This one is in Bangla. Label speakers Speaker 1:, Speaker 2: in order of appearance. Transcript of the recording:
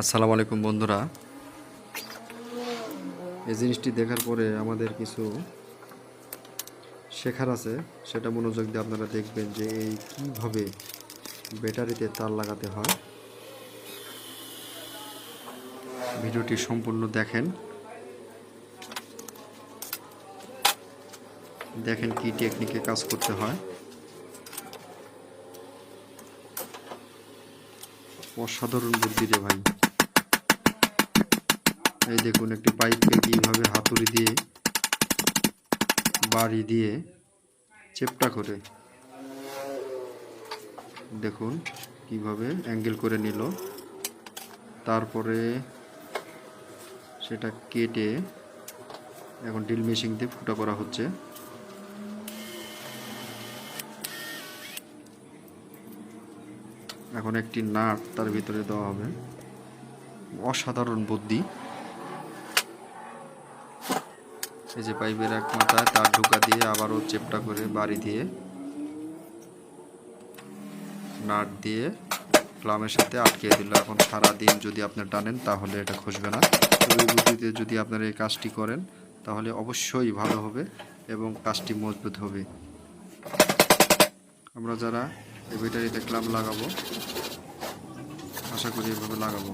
Speaker 1: আসসালামু আলাইকুম বন্ধুরা। এই জিনিসটি দেখার পরে আমাদের কিছু শেখার আছে, সেটা মনোযোগ দিয়ে আপনারা দেখবেন যে এই কীভাবে ব্যাটারিতে তার লাগাতে হয়। ভিডিওটি সম্পূর্ণ দেখেন। দেখেন কি টেকনিকে কাজ করতে হয়। অসাধারণ বুদ্ধি রে ভাই। এই দেখুন, একটি পাইপকে কীভাবে হাতুড়ি দিয়ে, বাড়ি দিয়ে চেপটা করে। দেখুন কীভাবে অ্যাঙ্গেল করে নিল। তারপরে সেটা কেটে এখন ড্রিল মেশিন দিয়ে ফুটা করা হচ্ছে। এখন একটি নাট তার ভিতরে দেওয়া হবে। অসাধারণ বুদ্ধি। এই যে পাইপের এক মাথায় তার ঢোকা দিয়ে আবারও চেপটা করে বাড়ি দিয়ে নাট দিয়ে ক্লামের সাথে আটকে দিল। এখন সারা দিন যদি আপনি টানেন তাহলে এটা খসবে না। তো বুদ্ধিতে যদি আপনারা এই কাজটি করেন তাহলে অবশ্যই ভালো হবে এবং কাজটি মজবুত হবে। আমরা যারা এই ব্যাটারিতে ক্লাম লাগাবো, আশা করি এভাবে লাগাবো।